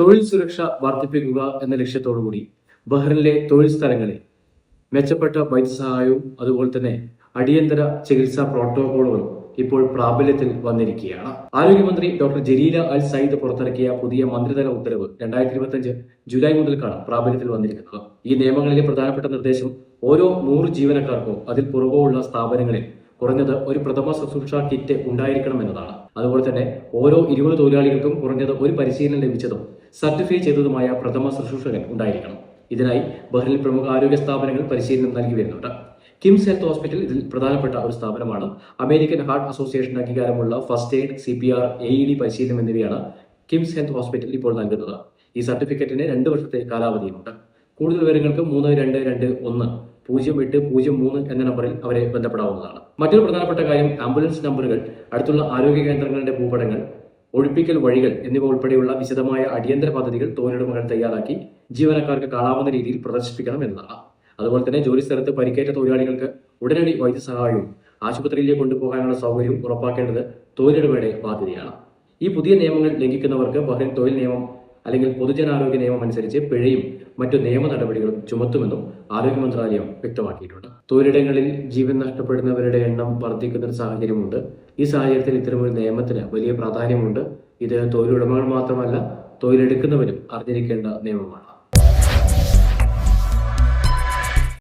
തൊഴിൽ സുരക്ഷ വർദ്ധിപ്പിക്കുക എന്ന ലക്ഷ്യത്തോടുകൂടി ബഹ്റിനിലെ തൊഴിൽ സ്ഥലങ്ങളിൽ മെച്ചപ്പെട്ട വൈദ്യസഹായവും അതുപോലെ തന്നെ അടിയന്തര ചികിത്സാ പ്രോട്ടോകോളുകളും ഇപ്പോൾ പ്രാബല്യത്തിൽ വന്നിരിക്കുകയാണ്. ആരോഗ്യമന്ത്രി ഡോക്ടർ ജലീല അൽ സയ്യിദ് പുറത്തിറക്കിയ പുതിയ മന്ത്രിതല ഉത്തരവ് രണ്ടായിരത്തി ഇരുപത്തിയഞ്ച് ജൂലൈ മുതൽക്കാണ് പ്രാബല്യത്തിൽ വന്നിരിക്കുന്നത്. ഈ നിയമങ്ങളിലെ പ്രധാനപ്പെട്ട നിർദ്ദേശം ഓരോ നൂറ് ജീവനക്കാർക്കും അതിൽ പുറകോ ഉള്ള സ്ഥാപനങ്ങളിൽ കുറഞ്ഞത് ഒരു പ്രഥമ ശുശ്രൂഷ കിറ്റ് ഉണ്ടായിരിക്കണം എന്നതാണ് അതുപോലെ തന്നെ ഓരോ ഇരുപത് തൊഴിലാളികൾക്കും കുറഞ്ഞത് ഒരു പരിശീലനം ലഭിച്ചതും സർട്ടിഫൈ ചെയ്തതുമായ പ്രഥമ ശുശ്രൂഷകൻ ഉണ്ടായിരിക്കണം. ഇതിനായി ബഹ്റിൻ പ്രമുഖ ആരോഗ്യ സ്ഥാപനങ്ങൾ പരിശീലനം നൽകി വരുന്നുണ്ട്. കിംസ് ഹെൽത്ത് ഹോസ്പിറ്റൽ ഇതിൽ പ്രധാനപ്പെട്ട ഒരു സ്ഥാപനമാണ്. അമേരിക്കൻ ഹാർട്ട് അസോസിയേഷൻ അംഗീകാരമുള്ള first aid C P R A E D പരിശീലനം എന്നിവയാണ് കിംസ് ഹെൽത്ത് ഹോസ്പിറ്റൽ ഇപ്പോൾ നൽകുന്നത്. ഈ സർട്ടിഫിക്കറ്റിന് രണ്ട് വർഷത്തെ കാലാവധിയുമുണ്ട് കൂടുതൽ വിവരങ്ങൾക്ക് മൂന്ന് രണ്ട് രണ്ട് ഒന്ന് പൂജ്യം എട്ട് പൂജ്യം മൂന്ന് എന്ന നമ്പറിൽ അവരെ ബന്ധപ്പെടാവുന്നതാണ്. മറ്റൊരു പ്രധാനപ്പെട്ട കാര്യം ആംബുലൻസ് നമ്പറുകൾ അടുത്തുള്ള ആരോഗ്യ കേന്ദ്രങ്ങളുടെ ഭൂപടങ്ങൾ ഒഴിപ്പിക്കൽ വഴികൾ എന്നിവ ഉൾപ്പെടെയുള്ള വിശദമായ അടിയന്തര പദ്ധതികൾ തൊഴിലുടമകൾ തയ്യാറാക്കി ജീവനക്കാർക്ക് കാണാവുന്ന രീതിയിൽ പ്രദർശിപ്പിക്കണം എന്നതാണ്. അതുപോലെ തന്നെ ജോലി സ്ഥലത്ത് പരിക്കേറ്റ തൊഴിലാളികൾക്ക് ഉടനടി വൈദ്യസഹായവും ആശുപത്രിയിലേക്ക് കൊണ്ടുപോകാനുള്ള സൗകര്യവും ഉറപ്പാക്കേണ്ടത് തൊഴിലുടമയുടെ ബാധ്യതയാണ്. ഈ പുതിയ നിയമങ്ങൾ ലംഘിക്കുന്നവർക്ക് ബഹ്റിൻ തൊഴിൽ നിയമം അല്ലെങ്കിൽ പൊതുജനാരോഗ്യ നിയമം അനുസരിച്ച് പിഴയും മറ്റു നിയമ നടപടികളും ചുമത്തുമെന്നും ആരോഗ്യ മന്ത്രാലയം വ്യക്തമാക്കിയിട്ടുണ്ട്. തൊഴിലിടങ്ങളിൽ ജീവൻ നഷ്ടപ്പെടുന്നവരുടെ എണ്ണം വർദ്ധിക്കുന്ന ഒരു സാഹചര്യമുണ്ട്. ഈ സാഹചര്യത്തിൽ ഇത്തരമൊരു നിയമത്തിന് വലിയ പ്രാധാന്യമുണ്ട്. ഇത് തൊഴിലുടമകൾ മാത്രമല്ല തൊഴിലെടുക്കുന്നവരും അറിഞ്ഞിരിക്കേണ്ട നിയമമാണ്.